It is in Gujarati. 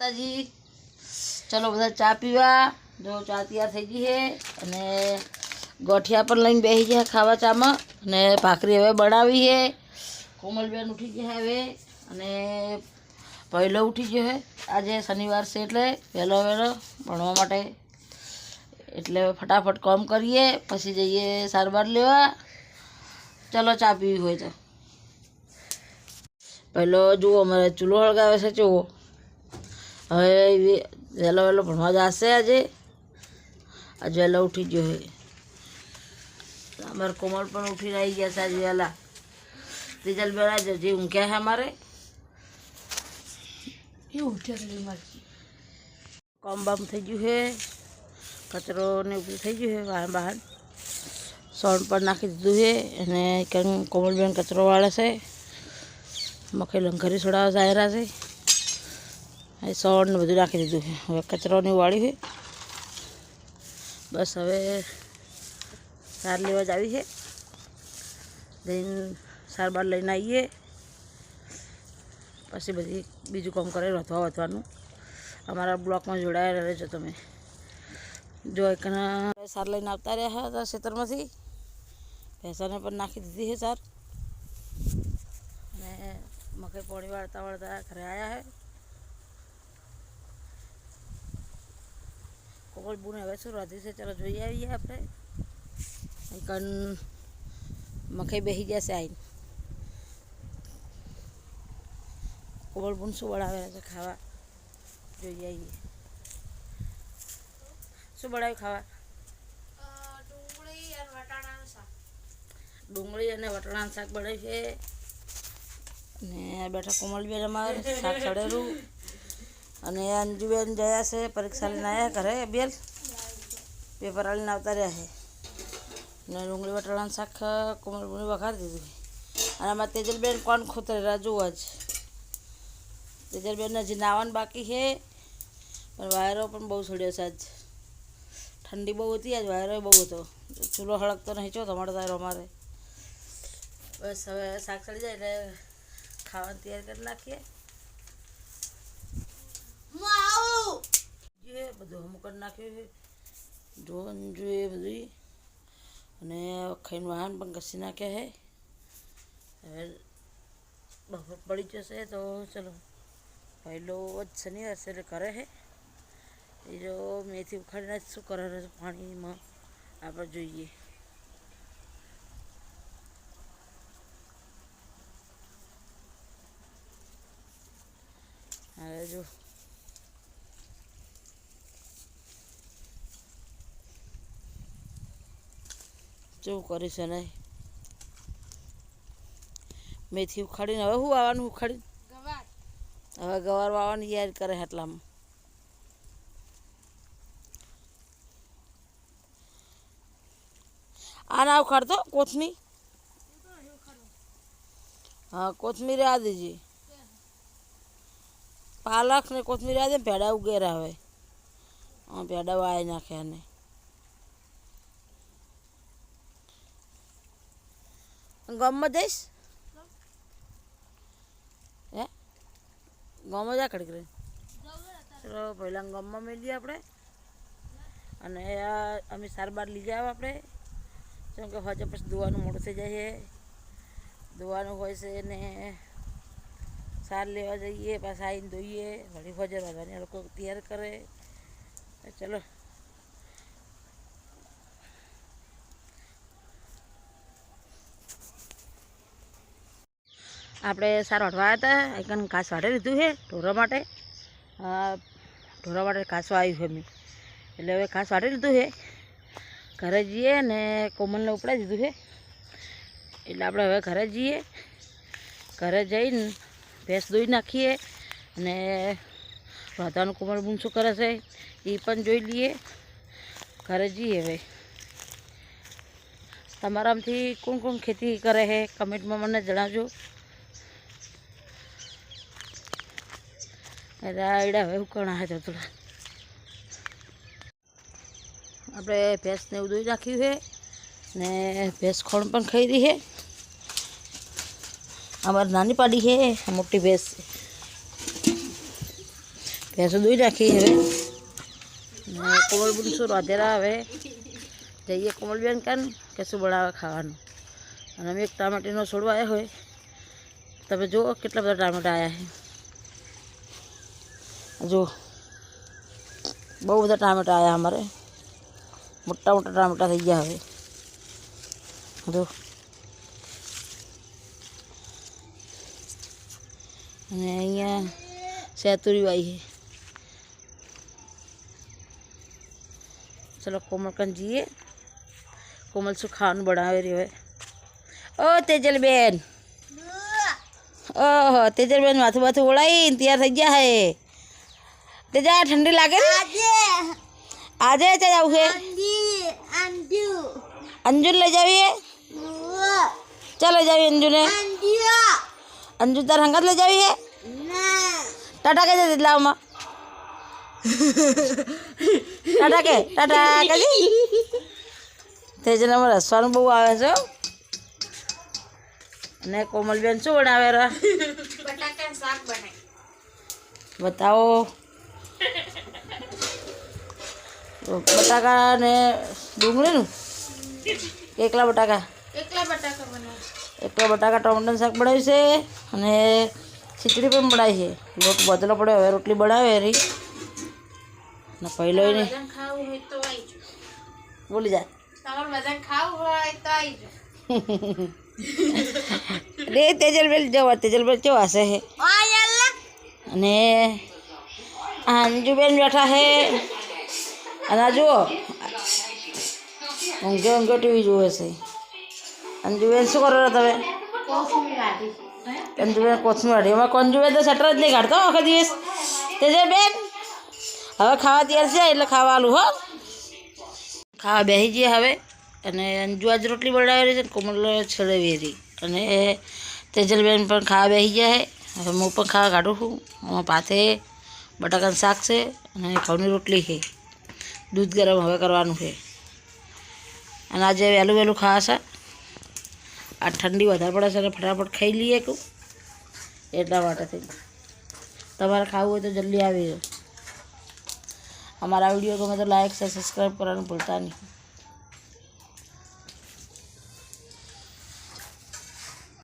માતાજી. ચલો બધા ચા પીવા. જો ચા તૈયાર થઈ ગઈ છે અને ગોઠિયા પણ લઈને બેસી ગયા ખાવા ચામાં. અને ભાખરી હવે બનાવી છે. કોમલબેન ઉઠી ગયા હવે. અને પહેલો ઉઠી ગયો છે. આજે શનિવાર છે એટલે વહેલો વહેલો ભણવા માટે. એટલે ફટાફટ કામ કરીએ, પછી જઈએ સારવાર લેવા. ચલો ચા પીવી હોય તો. પહેલો જુઓ અમારે ચૂલો હળગાવે છે, જુઓ. હવે વહેલો વહેલો ભણવા જશે આજે. આજે વહેલો ઉઠી ગયો હે. અમારે કોમળ પણ ઉઠીને આવી ગયા છે આજે વહેલા રિઝલ્ટ બેડા જે ઊંઘ્યા છે અમારે. એવું ઉઠ્યા કામ બામ થઈ ગયું છે કચરો ને બધું થઈ ગયું છે વાહન બહાર સોન પણ નાખી દીધું છે અને કંઈ કોમળબેન કચરો વાળે છે. મખે લંઘરી છોડાવવા જાહેરા છે. એ સોળ ને બધું નાખી દીધું છે. હવે કચરોની વાળી છે. બસ હવે સાર લેવા જ આવી છે. જઈને સાર બાર લઈને આવીએ. પછી બધી બીજું કામ કરે વધવા વધવાનું અમારા બ્લોકમાં જોડાયેલા રહેજો તમે. જો એકના સાર લઈને આવતા રહ્યા હતા ખેતરમાંથી. ભેંસાને પણ નાખી દીધી છે સાર. અને મકાઈ પોણી વાળતા વાળતા ઘરે આવ્યા હે કોકલ બુને, હવે શું રાધી છે? ચાલો જોઈ આવીએ આપણે. કન મખાઈ બેસી જશે આવીને કોમલ બુન શું બનાવે છે ખાવા? જોઈ આવીએ. શું બનાવ્યું ખાવા? ડુંગળી અને વટાણાનું શાક. બનાવ્યું છે. આ બેઠા કોમલબેન અમારે શાક સડેલું અને અંજુબેન જયા છે, પરીક્ષા લઈને આવ્યા ઘરે, બેલ. પેપર આલીને આવતા રહ્યા છે. ને ડુંગળી વટાણાનું શાક કોમલબેને વઘારી દીધું અને આમાં તેજલબેન કોણ ખોતરે, રાજુ જ તેજલબેન હજી નાવાનું બાકી છે, પણ વાયરો પણ બહુ છોડ્યો છે આજ. ઠંડી બહુ હતી આજ, વાયરો બહુ હતો. ચૂલો હળગતો નહીં છો તમારે તારો અમારે. બસ હવે શાક ચડી જાય એટલે ખાવાની તૈયાર કરી નાખીએ. જે બધું હમ કરી નાખ્યું છે. જોન જોઈએ બધું. અને ખાઈને વાહન પણ ઘસી નાખ્યા છે. હવે બપોર પડી જશે તો ચલો. પહેલો જ શનિવાર છે એટલે કરે છે. એ જો મેથી ઉખાડીને શું કરે છે પાણીમાં? આપણે જોઈએ હવે જો કેવું કર્યું છે ને મેથી ઉખાડીને હવે શું આવવાનું ઉખાડી હવે ગવાર વાવવાની યાદ કરે એટલામાં. આ ના ઉખાડતો કોથમી હા, કોથમીર આ દેજે પાલક ને કોથમીર આ દે ભેડા ઉગેરા હવે. હા, ભેડા વાય નાખ્યા ને. ગામમાં જઈશ? હે? ગામમાં જા ખડી ચલો, પહેલાં ગામમાં મેળવીએ આપણે. અને અમે સાર બાર લઈ જાવ આપણે. કેમ કે હજુ પછી દોવાનું મોડું થઈ જાય છે. દોવાનું હોય છે ને સાર લેવા જઈએ, પાછા આવીને ધોઈએ. વળી ફજર વાગવાની લોકો તૈયાર કરે. ચલો. આપણે સાર આવ્યા હતા, એકન ઘાસ વાટી લીધું છે ઢોરા માટે. ઢોરો માટે ઘાસ આવ્યું છે મેં. એટલે હવે ઘાસ વાટી લીધું છે. ઘરે જઈએ ને કોમલને ઉપડાવી દીધું છે. એટલે આપણે હવે ઘરે જઈએ. ઘરે જઈને ભેંસ દોઈ નાખીએ અને રાધાનું કોમળ બૂન શું કરે છે. એ પણ જોઈ લઈએ. ઘરે જઈએ હવે. તમારામાંથી કોણ કોણ ખેતી કરે છે? કમેન્ટમાં મને જણાવજો. રાયડા હવે ઉકણા હતા થોડા આપણે ભેંસને એવું દોઈ નાખ્યું છે ને ભેંસ ખોણ પણ ખાઈ રહી છે. અમારી નાની પાડી છે મોટી ભેંસ ભેંસો દોઈ નાખી હવે. ને કોમલબુન શું રાધેરા હવે જઈએ કોમલબેન કાન કે શું બનાવે ખાવાનું. અને અમે એક ટામેટીનો છોડવા આવ્યા હોય. તમે જુઓ કેટલા બધા ટામેટા આવ્યા છે. જો બહુ બધા ટામેટા આવ્યા અમારે. મોટા મોટા ટામેટા થઈ ગયા હવે. જો. અને અહીંયા સેતુરી છે. ચલો કોમલ કન જઈએ. કોમલ શું ખાવાનું બનાવે રહ્યો હોય ઓ તેજલબેન. ઓહો તેજલબેન માથું માથું ઓળાઈને તૈયાર થઈ ગયા હે. તેજા ઠંડી લાગે ને આજે. ચા જાવ છે? અંજુ લઈ જાવીએ? ચાલ લઈ જાવી અંજુને? અંજુ તાર હંગાત લઈ જાવીએ? ટાટા કે છે લાવમાં. ટાટા કે ટાટા કે તેજને અમારે હસવાનું બહુ આવે છે. અને કોમલબેન શું બનાવે રા? બતાવો. તો બટાકા ને ડુંગળીનું? એકલા બટાકા? એકલા બટાકા બનાવ એકલા બટાકા ટમેટાનું શાક બનાવ્યું છે અને ખીચડી પણ બનાવી છે. લોટ બદલો પડ્યો હવે રોટલી બનાવે રી ને પહેલો એને વજન ખાવું હોય તો આવી જાઓ. બોલી જાય રે તેજલબેન જવા તેજલબેન કેવા હશે? હે અને અંજુબેન બેઠા હે અને આ જુઓ. ઊંઘે ઊંઘે ટીવી જુએ છે. અંજુબેન શું કરો તમે? કોથમીર જુએ કોથમીર વાળી. એમાં જુએ? તો શટર જ નહીં કાઢતો આખો દિવસ. તેજલબેન હવે ખાવા તૈયાર છે, એટલે ખાવાનું હો. ખાવા બેસી જઈએ હવે. અને અંજુ આજ રોટલી બનાવેલી છે કોમલ છેડવી હતી. અને તેજલબેન પણ ખાવા બેસી ગયા છે. હવે હું પણ ખાવા કાઢું છું. આમાં પાથે બટાકાનું શાક છે અને ઘઉંની રોટલી છે. દૂધ ગરમ હવે કરવાનું છે. અને આજે વહેલું વહેલું ખાશે. આ ઠંડી વધારે પડે છે અને ફટાફટ ખાઈ લઈએ કહું એટલા માટે થઈ તમારે ખાવું હોય તો જલ્દી આવી અમારા વીડિયો ગમે તો લાઈક સબસ્ક્રાઈબ કરવાનું ભૂલતા નહીં.